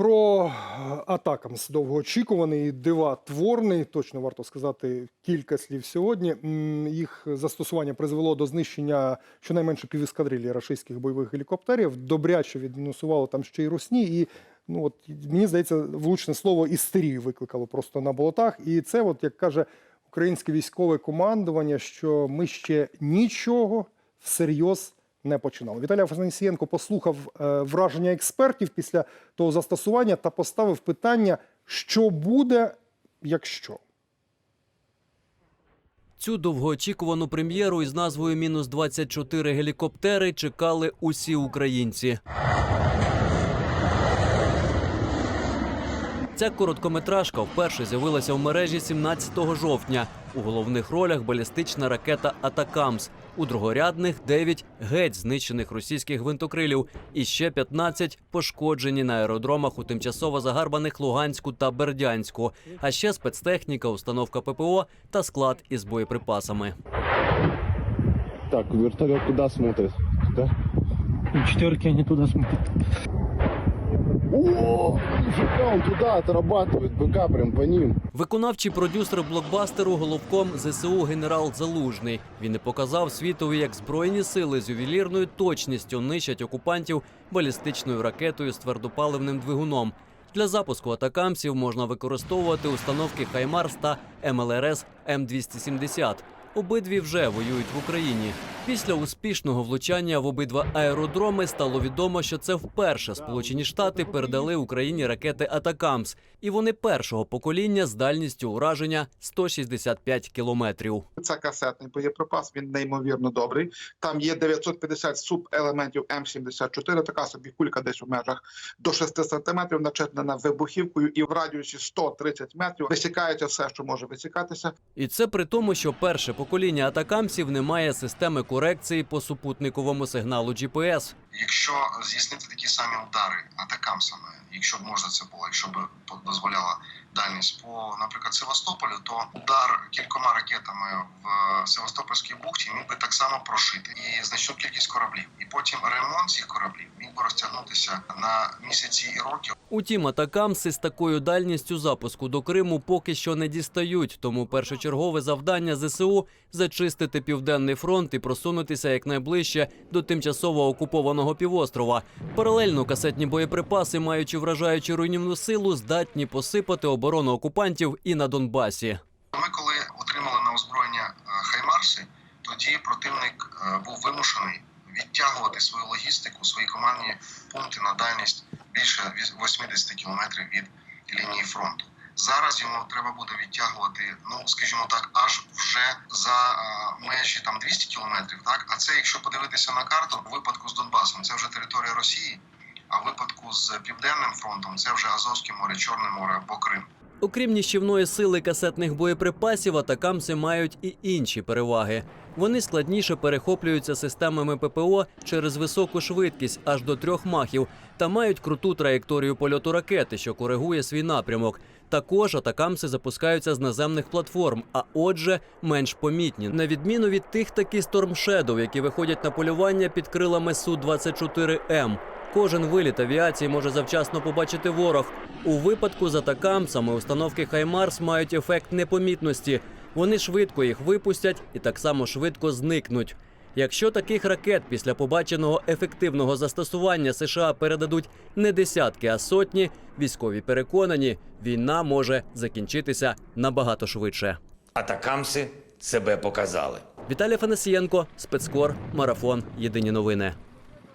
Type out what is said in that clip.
Про е, атакамс довгоочікуваний диватворний, точно варто сказати кілька слів сьогодні. Їх застосування призвело до знищення щонайменше півіскадрилі рашистських бойових гелікоптерів. Добряче відмінусувало там ще й русні. І ну от мені здається, влучне слово істерію викликало просто на болотах. І це, от як каже українське військове командування, що ми ще нічого всерйоз не починали. Віталій Афанасієнко послухав е, враження експертів після того застосування та поставив питання, що буде, якщо. Цю довгоочікувану прем'єру із назвою Мінус 24 гелікоптери чекали усі українці. Ця короткометражка вперше з'явилася в мережі 17 жовтня. У головних ролях балістична ракета Атакамс. У другорядних 9 геть знищених російських гвинтокрилів і ще 15 пошкоджені на аеродромах у тимчасово загарбаних Луганську та Бердянську. А ще спецтехніка, установка ППО та склад із боєприпасами. Так, вертолет куда смотрит? Да? Четверки не туди смотрят. О, он туда отрабатывает, БК прям по ним. Виконавчий продюсер блокбастеру головком ЗСУ генерал Залужний. Він і показав світові, як збройні сили з ювелірною точністю нищать окупантів балістичною ракетою з твердопаливним двигуном. Для запуску атакамсів можна використовувати установки Хаймарс та МЛРС М270. Обидві вже воюють в Україні. Після успішного влучання в обидва аеродроми стало відомо, що це вперше Сполучені Штати передали Україні ракети Атакамс, і вони першого покоління з дальністю ураження 165 кілометрів. Це касетний боєприпас, він неймовірно добрий. Там є 950 субелементів М74, така собі кулька десь у межах до 6 сантиметрів, начетнена вибухівкою, і в радіусі 130 метрів висікається все, що може висікатися. І це при тому, що перше покоління атакамсів не має системи корекції по супутниковому сигналу GPS. Якщо здійснити такі самі удари атакамсами, якщо б можна це було, якщо б дозволяла дальність по, наприклад, Севастополю, то удар кількома ракетами в Севастопольській бухті міг би так само прошити і значну кількість кораблів. І потім ремонт цих кораблів міг би розтягнутися на місяці і роки. Утім, атакамси з такою дальністю запуску до Криму поки що не дістають. Тому першочергове завдання ЗСУ зачистити південний фронт і просунутися якнайближче до тимчасово окупованого півострова. Паралельно касетні боєприпаси, маючи вражаючу руйнівну силу, здатні посипати оборону окупантів і на Донбасі. Ми коли отримали на озброєння е, Хаймарси, тоді противник е, був вимушений відтягувати свою логістику, свої командні пункти на дальність більше віс- 80 кілометрів від лінії фронту. Зараз йому треба буде відтягувати, ну скажімо так, аж вже за е, межі там 200 кілометрів. Так, а це якщо подивитися на карту, в випадку з Донбасом це вже територія Росії. А в випадку з південним фронтом це вже Азовське море, Чорне море або Крим. Окрім ніщівної сили касетних боєприпасів, атакамси мають і інші переваги. Вони складніше перехоплюються системами ППО через високу швидкість аж до трьох махів та мають круту траєкторію польоту ракети, що коригує свій напрямок. Також атакамси запускаються з наземних платформ, а отже, менш помітні, на відміну від тих таки Shadow, які виходять на полювання під крилами Су-24М. Кожен виліт авіації може завчасно побачити ворог. У випадку з атакамсами установки Хаймарс мають ефект непомітності. Вони швидко їх випустять і так само швидко зникнуть. Якщо таких ракет після побаченого ефективного застосування США передадуть не десятки, а сотні, військові переконані, війна може закінчитися набагато швидше. Атакамси себе показали. Віталій Фанасієнко, спецкор, марафон. Єдині новини.